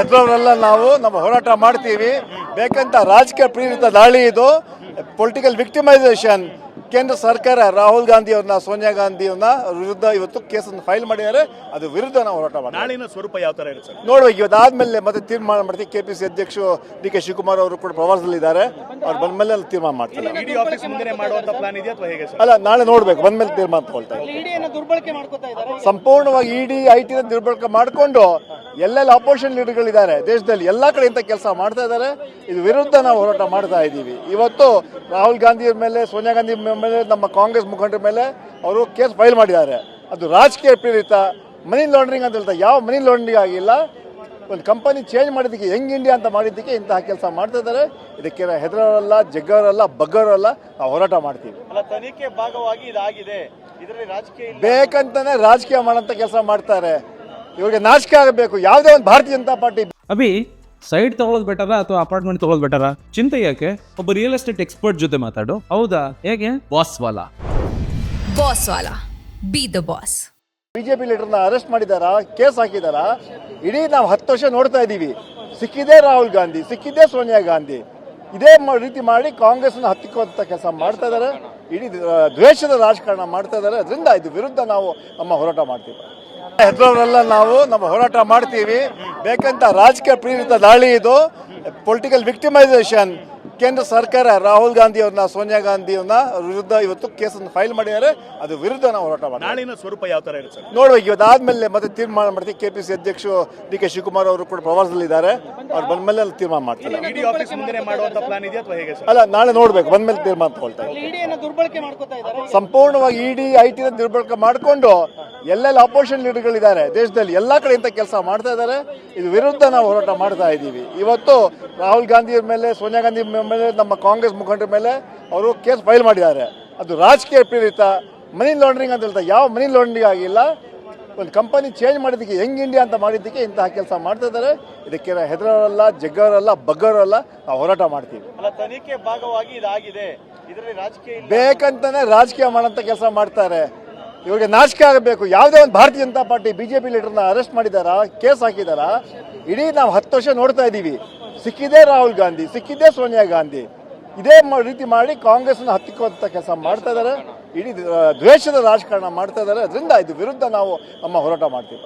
ಹೆದರೋರೆಲ್ಲ ನಾವು ನಮ್ಮ ಹೋರಾಟ ಮಾಡ್ತೀವಿ. ಬೇಕಂತ ರಾಜಕೀಯ ಪ್ರೇರಿತ ದಾಳಿ ಇದು. ಪೊಲಿಟಿಕಲ್ ವಿಕ್ಟಿಮೈಸೇಷನ್ ಕೇಂದ್ರ ಸರ್ಕಾರ ರಾಹುಲ್ ಗಾಂಧಿ ಅವ್ರನ್ನ ಸೋನಿಯಾ ಗಾಂಧಿ ಅವ್ರನ್ನ ವಿರುದ್ಧ ಇವತ್ತು ಕೇಸನ್ನು ಫೈಲ್ ಮಾಡಿದ್ದಾರೆ. ಅದು ವಿರುದ್ಧ ನಾವು ಹೋರಾಟ ನಾಳಿನ ಸ್ವರೂಪ ಯಾವ ತರ ಇರುತ್ತೆ ಸರ್? ನೋಡ್ಬೇಕು ಇವತ್ತಾದ್ಮೇಲೆ ಮತ್ತೆ ತೀರ್ಮಾನ ಮಾಡ್ತೀವಿ. ಕೆ ಪಿ ಸಿ ಅಧ್ಯಕ್ಷರು ಡಿ ಕೆ ಶಿವಕುಮಾರ್ ಅವರು ಕೂಡ ಪ್ರವಾಸದಲ್ಲಿದ್ದಾರೆ. ಅವ್ರು ಬಂದ್ಮೇಲೆ ಅಲ್ಲಿ ತೀರ್ಮಾನ ಮಾಡ್ತಾರೆ. ಇಡಿ ಆಫೀಸ್ ಮುಂದೆ ಮಾಡುವಂತ ಪ್ಲಾನ್ ಇದೆಯಾ ಅಥವಾ ಹೇಗೆ ಸರ್? ಅಲ್ಲ ನಾಳೆ ನೋಡ್ಬೇಕು. ಬಂದ್ಮೇಲೆ ತೀರ್ಮಾನ ತಗೊಳ್ತಾರೆ ಸಂಪೂರ್ಣವಾಗಿ ಇಡಿ ಐ ಟಿ ದುರ್ಬಳಕೆ ಮಾಡಿಕೊಂಡು ಎಲ್ಲೆಲ್ಲ ಅಪೋಸಿಷನ್ ಲೀಡರ್ಗಳಿದ್ದಾರೆ ದೇಶದಲ್ಲಿ ಎಲ್ಲ ಕಡೆ ಇಂಥ ಕೆಲಸ ಮಾಡ್ತಾ ಇದ್ದಾರೆ ಇದು ವಿರುದ್ಧ ನಾವು ಹೋರಾಟ ಮಾಡ್ತಾ ಇದ್ದೀವಿ. ಇವತ್ತು ರಾಹುಲ್ ಗಾಂಧಿ ಮೇಲೆ ಸೋನಿಯಾ ಗಾಂಧಿ ಮೇಲೆ ನಮ್ಮ ಕಾಂಗ್ರೆಸ್ ಮುಖಂಡರ ಮೇಲೆ ಅವರು ಕೇಸ್ ಫೈಲ್ ಮಾಡಿದ್ದಾರೆ. ಅದು ರಾಜಕೀಯ ಪ್ರೇರಿತ ಮನಿ ಲಾಂಡ್ರಿಂಗ್ ಅಂತ ಹೇಳ್ತಾರೆ. ಯಾವ ಮನಿ ಲಾಂಡ್ರಿಂಗ್ ಆಗಿಲ್ಲ ಒಂದು ಕಂಪನಿ ಚೇಂಜ್ ಮಾಡಿದ್ದಕ್ಕೆ ಯಂಗ್ ಇಂಡಿಯಾ ಅಂತ ಮಾಡಿದ್ದಕ್ಕೆ ಇಂತಹ ಕೆಲಸ ಮಾಡ್ತಾ ಇದ್ದಾರೆ. ಇದಕ್ಕೆ ಹೆದರೋರಲ್ಲ ಜಗ್ಗವರಲ್ಲ ಬಗ್ಗರಲ್ಲ ನಾವು ಹೋರಾಟ ಮಾಡ್ತೀವಿ. ತನಿಖೆ ಭಾಗವಾಗಿ ಇದಾಗಿದೆ. ಇದರಲ್ಲಿ ರಾಜಕೀಯ ಇಲ್ಲ. ಬೇಕಂತಾನೆ ರಾಜಕೀಯ ಮಾಡೋಂಥ ಕೆಲಸ ಮಾಡ್ತಾರೆ. ಇವ್ರಿಗೆ ನಾಚಿಕೆ ಆಗಬೇಕು. ಯಾವುದೇ ಒಂದು ಭಾರತೀಯ ಜನತಾ ಪಾರ್ಟಿ ಅಭಿ ಸೈಡ್ ತಗೊಳ್ಳೋದು ಬೆಟರ ಅಥವಾ ಅಪಾರ್ಟ್ಮೆಂಟ್ ತಗೊಳ್ಳೋದು ಬೆಟರ? ಚಿಂತೆ ಯಾಕೆ? ಒಬ್ಬ ರಿಯಲ್ ಎಸ್ಟೇಟ್ ಎಕ್ಸ್ಪರ್ಟ್ ಜೊತೆ ಮಾತಾಡು. ಹೌದಾ? ಹೇಗೆ? ಬಾಸ್ ವಾಲಾ. ಬಾಸ್ ವಾಲಾ. ಬಿ ದ ಬಾಸ್ ಬಿಜೆಪಿ ಲೀಡರ್ನ ಅರೆಸ್ಟ್ ಮಾಡಿದಾರ? ಕೇಸ್ ಹಾಕಿದಾರ? ಇಡೀ ನಾವು ಹತ್ತು ವರ್ಷ ನೋಡ್ತಾ ಇದ್ದೀವಿ. ಸಿಕ್ಕಿದೆ ರಾಹುಲ್ ಗಾಂಧಿ ಸಿಕ್ಕಿದೆ ಸೋನಿಯಾ ಗಾಂಧಿ. ಇದೇ ಮ- ರೀತಿ ಮಾಡಿ ಕಾಂಗ್ರೆಸ್ನ ಹತ್ತಿಕ್ಕುವಂತ ಕೆಲಸ ಮಾಡ್ತಾ ಇದ್ದಾರೆ ಇಡೀ ದ್ವೇಷದ ರಾಜಕಾರಣ ಮಾಡ್ತಾ ಇದ್ದಾರೆ ಅದರಿಂದ ಇದು ವಿರುದ್ಧ ನಾವು ನಮ್ಮ ಹೋರಾಟ ಮಾಡ್ತೀವಿ. ಹೆದರೋರೆಲ್ಲ ನಾವು ನಮ್ಮ ಹೋರಾಟ ಮಾಡ್ತೀವಿ. ಬೇಕಂತ ರಾಜಕೀಯ ಪ್ರೇರಿತ ದಾಳಿ ಇದು. ಪೊಲಿಟಿಕಲ್ ವಿಕ್ಟಿಮೈಸೇಷನ್ ಕೇಂದ್ರ ಸರ್ಕಾರ ರಾಹುಲ್ ಗಾಂಧಿ ಅವ್ರನ್ನ ಸೋನಿಯಾ ಗಾಂಧಿ ಅವ್ರನ್ನ ವಿರುದ್ಧ ಇವತ್ತು ಕೇಸನ್ನು ಫೈಲ್ ಮಾಡಿದ್ದಾರೆ. ಅದು ವಿರುದ್ಧ ನಾವು ಹೋರಾಟ ಮಾಡಿ ನಾಳಿನ ಸ್ವರೂಪ ಯಾವ ತರ ಇರುತ್ತೆ ಸರ್? ನೋಡ್ಬೇಕು ಇವತ್ತಾದ್ಮೇಲೆ ಮತ್ತೆ ತೀರ್ಮಾನ ಮಾಡ್ತೀವಿ. ಕೆ ಪಿ ಸಿ ಅಧ್ಯಕ್ಷರು ಡಿ ಕೆ ಶಿವಕುಮಾರ್ ಅವರು ಕೂಡ ಪ್ರವಾಸದಲ್ಲಿದ್ದಾರೆ. ಅವ್ರು ಬಂದ್ಮೇಲೆ ಅಲ್ಲಿ ತೀರ್ಮಾನ ಮಾಡ್ತಾರೆ. ಇಡಿ ಆಫೀಸ್ ಮುಂದೆ ಮಾಡುವಂತ ಪ್ಲಾನ್ ಇದೆಯಾ ಅಥವಾ ಹೇಗೆ ಸರ್? ಅಲ್ಲ ನಾಳೆ ನೋಡ್ಬೇಕು. ಬಂದ್ಮೇಲೆ ತೀರ್ಮಾನ ತಗೊಳ್ತಾ ಇದ್ದೀವಿ ಇಡಿಯನ್ನು ದುರ್ಬಳಕೆ ಮಾಡ್ಕೋತಾ ಇದ್ದಾರೆ. ಸಂಪೂರ್ಣವಾಗಿ ಇಡಿ ಐ ಟಿ ದುರ್ಬಳಕೆ ಮಾಡಿಕೊಂಡು ಎಲ್ಲೆಲ್ಲ ಅಪೋಸಿಷನ್ ಲೀಡರ್ಗಳಿದ್ದಾರೆ ದೇಶದಲ್ಲಿ ಎಲ್ಲ ಕಡೆ ಇಂಥ ಕೆಲಸ ಮಾಡ್ತಾ ಇದ್ದಾರೆ. ಇದು ವಿರುದ್ಧ ನಾವು ಹೋರಾಟ ಮಾಡ್ತಾ ಇದ್ದೀವಿ. ಇವತ್ತು ರಾಹುಲ್ ಗಾಂಧಿ ಮೇಲೆ ಸೋನಿಯಾ ಗಾಂಧಿ ಮೇಲೆ ನಮ್ಮ ಕಾಂಗ್ರೆಸ್ ಮುಖಂಡರ ಮೇಲೆ ಅವರು ಕೇಸ್ ಫೈಲ್ ಮಾಡಿದ್ದಾರೆ. ಅದು ರಾಜಕೀಯ ಪ್ರೇರಿತ ಮನಿ ಲಾಂಡ್ರಿಂಗ್ ಅಂತ ಹೇಳ್ತಾರೆ. ಯಾವ ಮನಿ ಲಾಂಡ್ರಿಂಗ್ ಆಗಿಲ್ಲ. ಒಂದು ಕಂಪನಿ ಚೇಂಜ್ ಮಾಡಿದ್ದಕ್ಕೆ ಯಂಗ್ ಇಂಡಿಯಾ ಅಂತ ಮಾಡಿದ್ದಕ್ಕೆ ಇಂತಹ ಕೆಲಸ ಮಾಡ್ತಾ ಇದ್ದಾರೆ. ಇದಕ್ಕೆ ಹೆದರೋರಲ್ಲ ಜಗ್ಗವರಲ್ಲ ಬಗ್ಗರಲ್ಲ ನಾವು ಹೋರಾಟ ಮಾಡ್ತೀವಿ. ತನಿಖೆ ಭಾಗವಾಗಿ ಇದಾಗಿದೆ. ಇದರಲ್ಲಿ ರಾಜಕೀಯ ಇಲ್ಲ. ಬೇಕಂತಾನೆ ರಾಜಕೀಯ ಮಾಡೋಂಥ ಕೆಲಸ ಮಾಡ್ತಾರೆ. ಇವರಿಗೆ ನಾಚಿಕೆ ಆಗಬೇಕು. ಯಾವುದೇ ಒಂದು ಭಾರತೀಯ ಜನತಾ ಪಾರ್ಟಿ ಬಿಜೆಪಿ ಲೀಡರ್ನ ಅರೆಸ್ಟ್ ಮಾಡಿದಾರಾ ಕೇಸ್ ಹಾಕಿದಾರಾ ಇಡೀ ನಾವು ಹತ್ತು ವರ್ಷ ನೋಡ್ತಾ ಇದ್ದೀವಿ. ಸಿಕ್ಕಿದೆ ರಾಹುಲ್ ಗಾಂಧಿ, ಸಿಕ್ಕಿದೆ ಸೋನಿಯಾ ಗಾಂಧಿ. ಇದೇ ರೀತಿ ಮಾಡಿ ಕಾಂಗ್ರೆಸ್ನ ಹತ್ತಿಕ್ಕುವಂಥ ಕೆಲಸ ಮಾಡ್ತಾ ಇದ್ದಾರೆ ಇಡೀ ದ್ವೇಷದ ರಾಜಕಾರಣ ಮಾಡ್ತಾ ಇದ್ದಾರೆ ಅದರಿಂದ ಇದು ವಿರುದ್ಧ ನಾವು ನಮ್ಮ ಹೋರಾಟ ಮಾಡ್ತೀವಿ.